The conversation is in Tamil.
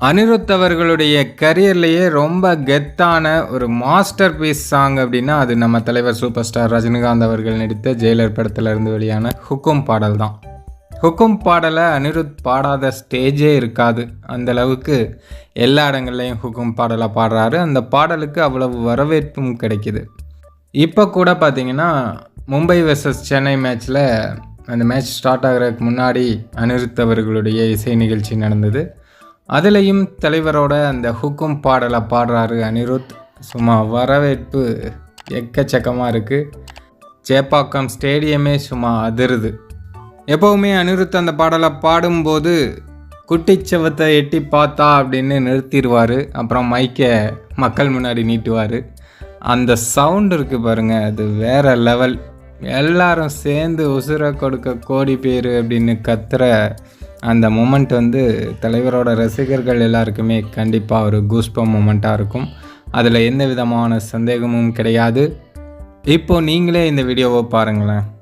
அனிருத் அவர்களுடைய கரியர்லேயே ரொம்ப கெத்தான ஒரு மாஸ்டர் பீஸ் சாங் அப்படின்னா அது நம்ம தலைவர் சூப்பர் ஸ்டார் ரஜினிகாந்த் அவர்கள் நடித்த ஜெயிலர் படத்திலிருந்து வெளியான ஹுக்கும் பாடல் தான். ஹுக்கும் பாடலை அனிருத் பாடாத ஸ்டேஜே இருக்காது. அந்த அளவுக்கு எல்லா இடங்கள்லையும் ஹுக்கும் பாடலை பாடுறாரு. அந்த பாடலுக்கு அவ்வளவு வரவேற்பும் கிடைக்கிது. இப்போ கூட பார்த்தீங்கன்னா மும்பை வெர்சஸ் சென்னை மேட்ச்சில் அந்த மேட்ச் ஸ்டார்ட் ஆகிறதுக்கு முன்னாடி அனிருத் அவர்களுடைய இசை நிகழ்ச்சி நடந்தது. அதுலேயும் தலைவரோட அந்த ஹுக்கும் பாடலை பாடுறாரு அனிருத். சும்மா வரவேற்பு எக்கச்சக்கமாக இருக்குது சேப்பாக்கம் ஸ்டேடியமே சும்மா அதிருது. எப்போவுமே அனிருத் அந்த பாடலை பாடும்போது குட்டிச்சவத்தை எட்டி பார்த்தா அப்படின்னு நிறுத்திடுவார். அப்புறம் மைக்கை மக்கள் முன்னாடி நீட்டுவார். அந்த சவுண்ட் இருக்குது பாருங்கள் அது வேற லெவல். எல்லாரும் சேர்ந்து உசுரை கொடுக்க கோடி பேர் அப்படின்னு கத்துற அந்த மூமெண்ட் வந்து தலைவரோட ரசிகர்கள் எல்லாருக்குமே கண்டிப்பாக ஒரு கூஸ்பம் மூமெண்ட்டாக இருக்கும். அதில் எந்த விதமான சந்தேகமும் கிடையாது. இப்போது நீங்களே இந்த வீடியோவை பாருங்களேன்.